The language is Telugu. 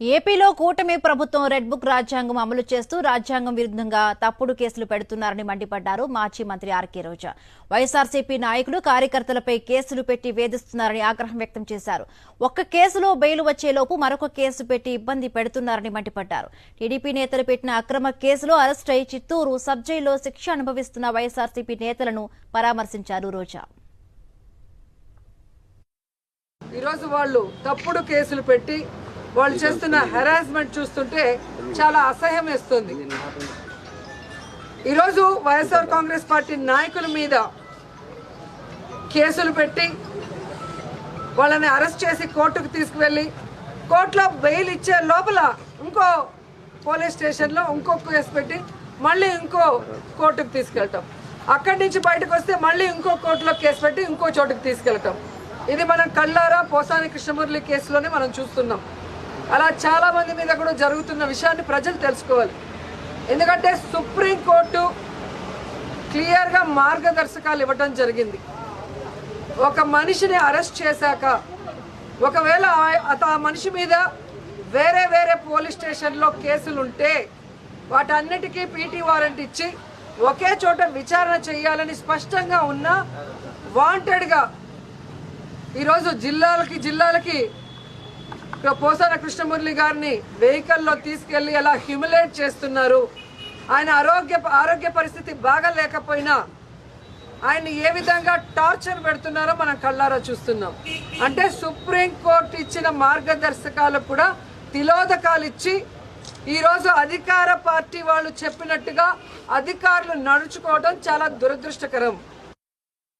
ఏపీలో కూటమి ప్రభుత్వం రెడ్ బుక్ రాజ్యాంగం అమలు చేస్తూ రాజ్యాంగం విరుద్ధంగా తప్పుడు కేసులు పెడుతున్నారని మండిపడ్డారు మాజీ మంత్రి ఆర్కే రోజా. వైఎస్ఆర్సీపీ నాయకులు కార్యకర్తలపై కేసులు పెట్టి వేధిస్తున్నారని ఆగ్రహం వ్యక్తం చేశారు. ఒక్క కేసులో బెయిల్ వచ్చేలోపు మరొక కేసు పెట్టి ఇబ్బంది పెడుతున్నారని మండిపడ్డారు. టీడీపీ నేతలు పెట్టిన అక్రమ కేసులో అరెస్ట్ అయి చిత్తూరు సబ్ జైల్లో శిక్ష అనుభవిస్తున్న వైఎస్ఆర్సీపీ నేతలను పరామర్శించారు రోజా. ఈరోజు వాళ్ళు తప్పుడు కేసులు పెట్టి వాళ్ళు చేస్తున్న హెరాస్మెంట్ చూస్తుంటే చాలా అసహ్యం వేస్తుంది. ఈరోజు వైఎస్ఆర్ కాంగ్రెస్ పార్టీ నాయకుల మీద కేసులు పెట్టి వాళ్ళని అరెస్ట్ చేసి కోర్టుకు తీసుకువెళ్ళి కోర్టులో బెయిల్ ఇచ్చే లోపల ఇంకో పోలీస్ స్టేషన్లో ఇంకో కేసు పెట్టి మళ్ళీ ఇంకో కోర్టుకు తీసుకెళ్ళటం. అక్కడి నుంచి బయటకు వస్తే మళ్ళీ ఇంకో కోర్టులో కేసు పెట్టి ఇంకో చోటుకు తీసుకెళ్ళటం. ఇది మనం కళ్ళారా పోసాని కృష్ణమురళి కేసులోనే మనం చూస్తున్నాం. అలా చాలా మంది మీద కూడా జరుగుతున్న విషయాన్ని ప్రజలు తెలుసుకోవాలి. ఎందుకంటే సుప్రీంకోర్టు క్లియర్గా మార్గదర్శకాలు ఇవ్వడం జరిగింది. ఒక మనిషిని అరెస్ట్ చేశాక ఒకవేళ ఆ- అత- ఆ మనిషి మీద వేరే వేరే పోలీస్ స్టేషన్లో కేసులు ఉంటే వాటన్నిటికీ పీటీ వారెంట్ ఇచ్చి ఒకే చోట విచారణ చేయాలని స్పష్టంగా ఉన్న వాంటెడ్గా ఈరోజు జిల్లాలకి జిల్లాలకి పోసాన కృష్ణమురళి గారిని వెహికల్లో తీసుకెళ్ళి ఎలా హ్యూమిలేట్ చేస్తున్నారు? ఆయన ఆరోగ్య ఆరోగ్య పరిస్థితి బాగా లేకపోయినా ఆయన ఏ విధంగా టార్చర్ పెడుతున్నారో మనం కళ్ళారా చూస్తున్నాం. అంటే సుప్రీం కోర్టు ఇచ్చిన మార్గదర్శకాలు కూడా తిలోదకాలు ఇచ్చి ఈరోజు అధికార పార్టీ వాళ్ళు చెప్పినట్టుగా అధికారులు నడుచుకోవడం చాలా దురదృష్టకరం.